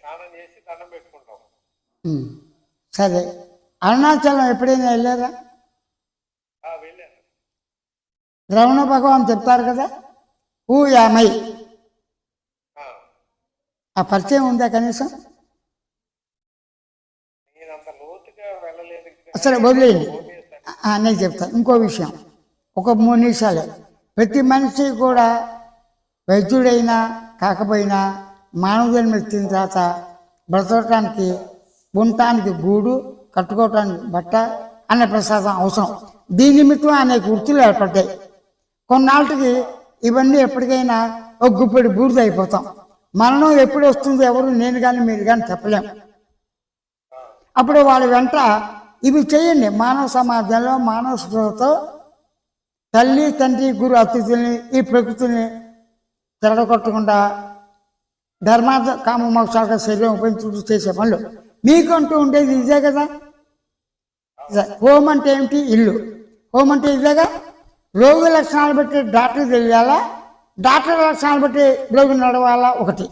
స్నానం చేసి దండం పెట్టుకుంటాం. సరే. అరుణాచలం ఎప్పుడైనా వెళ్ళారా? వెళ్ళాను. ద్రవణ భగవాన్ చెప్తారు కదా? ఊ యామై ఆ, పరిచయం ఉందా కనీసం? అసలు వదిలేయండి. నేను చెప్తాను ఇంకో విషయం. ఒక మూడు నిమిషాలే. ప్రతి మనిషి కూడా వైద్యుడైనా కాకపోయినా మానవ జన్మ ఇచ్చిన తర్వాత బ్రతకటానికి ఉండటానికి గూడు కట్టుకోవటానికి బట్ట అనే ప్రసాదం అవసరం. దీని నిమిత్తం అనేక వృత్తులు ఏర్పడ్డాయి. కొన్నాళ్ళకి ఇవన్నీ ఎప్పటికైనా ఒక గుప్పెడి బూడిద అయిపోతాం. మరణం ఎప్పుడు వస్తుంది ఎవరు నేను కానీ మీరు కానీ చెప్పలేం. అప్పుడు వాళ్ళ వెంట ఇవి చేయండి. మానవ సమాజంలో మానవ స్పృహతో తల్లి తండ్రి గురు అతిథుల్ని ఈ ప్రకృతిని తిరగొట్టకుండా ధర్మార్థ కామ మోక్షాల శరీరం ఉపయోగించుకుంటూ చేసే పనులు. మీకంటూ ఉండేది ఇదే కదా? హోమ్ అంటే ఏమిటి? ఇల్లు. హోమ్ అంటే ఇదేగా రోగి లక్షణాలు బట్టి డాక్టర్ తెలియాలా? డాక్టర్ లక్షణాలు బట్టి రోగి నడవాలా? ఒకటి.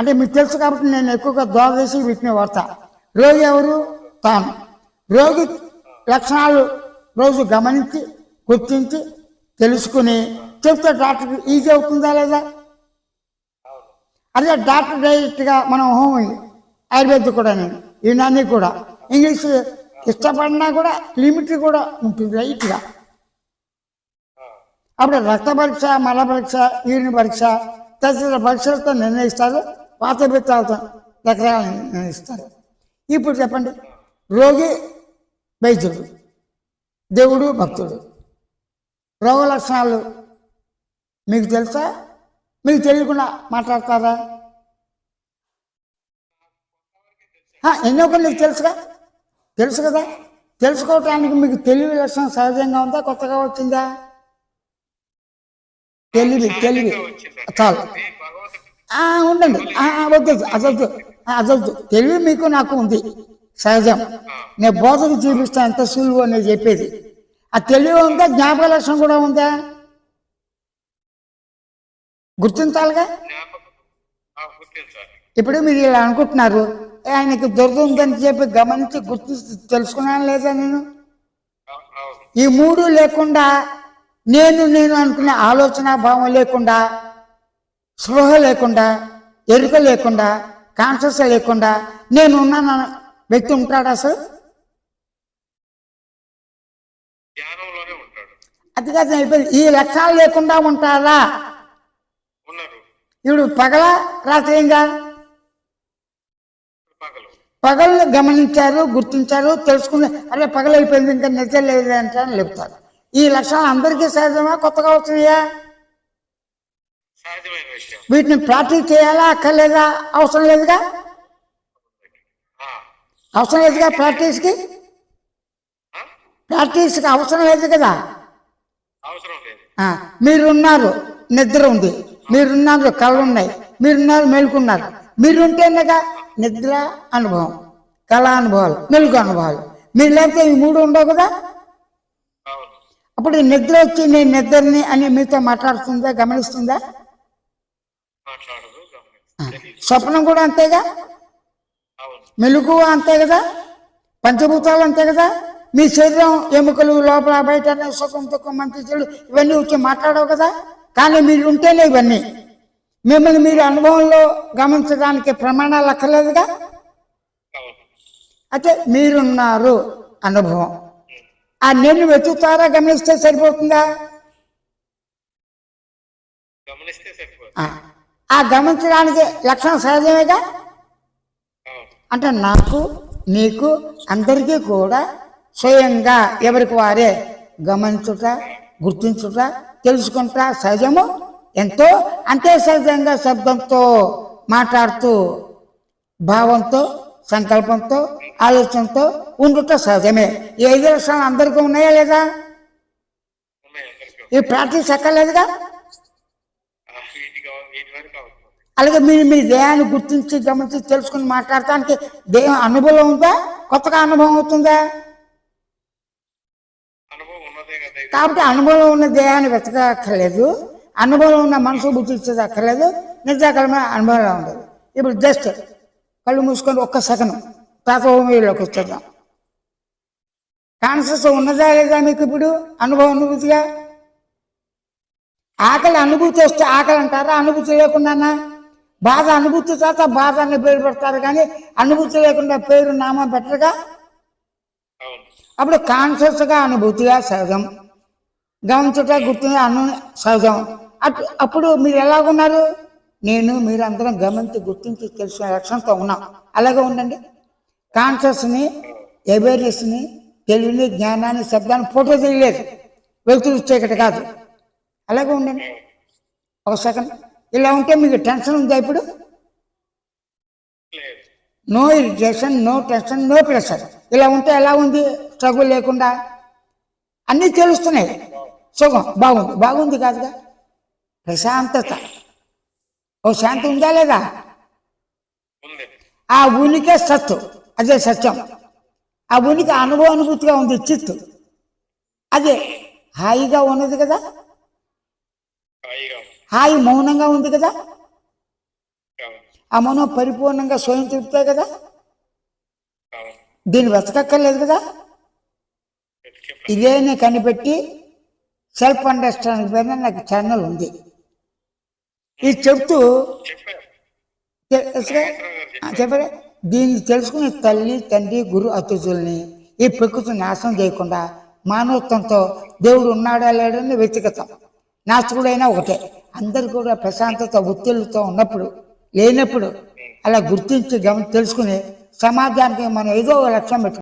అంటే మీకు తెలుసు కాబట్టి నేను ఎక్కువగా దోవ వీటిని వాడతా రోగి ఎవరు? తాను. రోగి లక్షణాలు రోజు గమనించి గుర్తించి తెలుసుకుని చెప్తే డాక్టర్కి ఈజీ అవుతుందా లేదా? అదే డాక్టర్ డైరెక్ట్గా మనం హోమ్ ఆయుర్వేదిక్ కూడా నేను యునాని కూడా. ఇంగ్లీష్ ఇష్టపడినా కూడా లిమిట్ కూడా ఉంటుంది రైట్గా అప్పుడు రక్త పరీక్ష మల పరీక్ష యూరిన్ పరీక్ష తదితర పరీక్షలతో నిర్ణయిస్తారు పాత బిత్తాలతో రకరకాల నిర్ణయిస్తారు. ఇప్పుడు చెప్పండి రోగి వైద్యుడు దేవుడు భక్తుడు. రోగ లక్షణాలు మీకు తెలుసా? మీకు తెలియకుండా మాట్లాడతారా? ఆ, ఎన్నో నీకు తెలుసుగా? తెలుసు కదా? తెలుసుకోవటానికి మీకు తెలివి లక్షణం సహజంగా ఉందా? కొత్తగా వచ్చిందా? తెలివి తెలివి. చాలు. ఆ, ఉండండి. వద్దు అదొద్దు అదొద్దు. తెలివి మీకు నాకు ఉంది. సహజం. నేను బోధకు చూపిస్తాను ఎంత సులువు అనేది చెప్పేది. ఆ తెలివి ఉందా? జ్ఞాపక లక్షణం కూడా ఉందా? గుర్తించాలిగా? ఇప్పుడు మీరు ఇలా అనుకుంటున్నారు "ఏ, ఆయనకి దురద ఉందని చెప్పి గమనించి గుర్తించి తెలుసుకున్నాను లేదా నేను? ఈ మూడు లేకుండా నేను నేను అనుకునే ఆలోచన భావం లేకుండా స్పృహ లేకుండా ఎరుక లేకుండా కాన్షియస్ లేకుండా నేను ఉన్నాను అన్న వ్యక్తి ఉంటాడు ఉంటాడు. అది కాదు. ఈ లక్షణాలు లేకుండా ఉంటారా? ఇప్పుడు పగల రాత్రి ఏంగా పగలు గమనించారు గుర్తించారు తెలుసుకుని అరే పగలు అయిపోయింది ఇంకా నిద్ర లేదు అంటే అని చెప్తారు ఈ లక్షణాలు అందరికీ సహజమా? కొత్తగా వచ్చినాయా? విషయం వీటిని ప్రాక్టీస్ చేయాలా అక్కర్లేదా? అవసరం లేదుగా? అవసరం లేదుగా ప్రాక్టీస్కి? ప్రాక్టీస్కి అవసరం లేదు కదా? మీరున్నారు నిద్ర ఉంది. మీరున్నారు కళ్ళు ఉన్నాయి మీరున్నారు మెలుకున్నారు. మీరుంటేనేగా నిద్ర అనుభవం కళ అనుభవాలు మెలుగు అనుభవాలు. మీరు లేకపోతే ఈ మూడు ఉండవు కదా? అప్పుడు నిద్ర వచ్చి నేను నిద్రని అని మీతో మాట్లాడుతుందా గమనిస్తుందా? స్వప్నం కూడా అంతేగా? మెలుగు అంతే కదా? పంచభూతాలు అంతే కదా? మీ శరీరం ఎముకలు లోపల బయట సుఖం దుఃఖం మంచి చెడు ఇవన్నీ వచ్చి మాట్లాడవు కదా? కానీ మీరు ఉంటేనే ఇవన్నీ. మిమ్మల్ని మీరు అనుభవంలో గమనించడానికి ప్రమాణాలు అక్కర్లేదుగా? అయితే మీరున్నారు అనుభవం. ఆ నేను వెతుకుతారా గమనిస్తే సరిపోతుందా? ఆ, గమనించడానికి లక్షణం సహజమేగా? అంటే నాకు నీకు అందరికీ కూడా స్వయంగా ఎవరికి వారే గమనించుట గుర్తించుట తెలుసుకుంటా సహజము? ఎంతో? అంతే సహజంగా శబ్దంతో మాట్లాడుతూ భావంతో సంకల్పంతో ఆలోచనతో ఉండుట సహజమే. ఈ ఐదు లక్షణాలు అందరికీ ఉన్నాయా లేదా? ఈ ప్రాక్టీస్ ఎక్కర్లేదుగా అలాగే మీరు మీ దేహాన్ని గుర్తించి గమనించి తెలుసుకుని మాట్లాడటానికి దేహం అనుభవం ఉందా? కొత్తగా అనుభవం అవుతుందా? కాబట్టి అనుభవం ఉన్న దేహాన్ని వెతకక్కర్లేదు. అనుభవం ఉన్న మనసు బుద్ధి ఇచ్చేది అక్కర్లేదు నిజాకరమైన అనుభవం ఉండదు. ఇప్పుడు జస్ట్ కళ్ళు మూసుకొని ఒక్క సెకండ్ తాత హోమియోలోకి వచ్చేద్దాం. కాన్షియస్ ఉన్నదా లేదా మీకు ఇప్పుడు అనుభవం అనుభూతిగా? ఆకలి అనుభూతి వస్తే ఆకలి అంటారా? అనుభూతి లేకుండానా? బాధ అనుభూతి తర్వాత బాధ అనే పేరు పెడతారు కానీ అనుభూతి లేకుండా పేరు నామం పెట్టరుగా? అవును. అప్పుడు కాన్షియస్గా అనుభూతిగా సహజం. గమనించుట గుర్తు అను సహజం అటు అప్పుడు మీరు ఎలాగున్నారు? నేను మీరు అందరం గమనించి గుర్తించి తెలుసుకునే లక్షణంతో ఉన్నాం. అలాగే ఉండండి. కాన్షియస్ని అవేర్నెస్ని తెలివిని జ్ఞానాన్ని శబ్దాన్ని ఫోటో తీయలేదు. వెలుతురు చీకటి కాదు. అలాగే ఉండండి. ఒక సెకండ్ ఇలా ఉంటే మీకు టెన్షన్ ఉందా ఇప్పుడు? No irritation no tension no pressure ఇలా ఉంటే ఎలా ఉంది? స్ట్రగుల్ లేకుండా? అన్నీ తెలుస్తున్నాయి. సుఖం బాగుంది బాగుంది కాదుగా ప్రశాంతత ఓ శాంతి ఉందా లేదా ఆ ఉనికి సత్తు అదే సత్యం ఆ ఉనికి అనుభవ అనుభూతిగా ఉంది చిత్తు అదే హాయిగా ఉన్నది కదా హాయి మౌనంగా ఉంది కదా ఆ మౌనం పరిపూర్ణంగా స్వయం తిప్పుతాయి కదా దీన్ని వెతకక్కర్లేదు కదా ఇదే నేను కనిపెట్టి సెల్ఫ్ అండర్స్టాండింగ్ పైన నాకు ఛానల్ ఉంది. ఇది చెప్తూ చెప్పారు దీన్ని తెలుసుకుని తల్లి తండ్రి గురు అతిథుల్ని ఈ ప్రకృతి నాశనం చేయకుండా మానవత్వంతో దేవుడు ఉన్నాడా లేడని వ్యక్తిగతం నాస్తికుడైనా ఒకటే. అందరు కూడా ప్రశాంతత ఒత్తిళ్ళతో ఉన్నప్పుడు లేనప్పుడు అలా గుర్తించి గమని తెలుసుకుని సమాజానికి మనం ఏదో ఒక లక్ష్యం పెట్టుకుంటాం.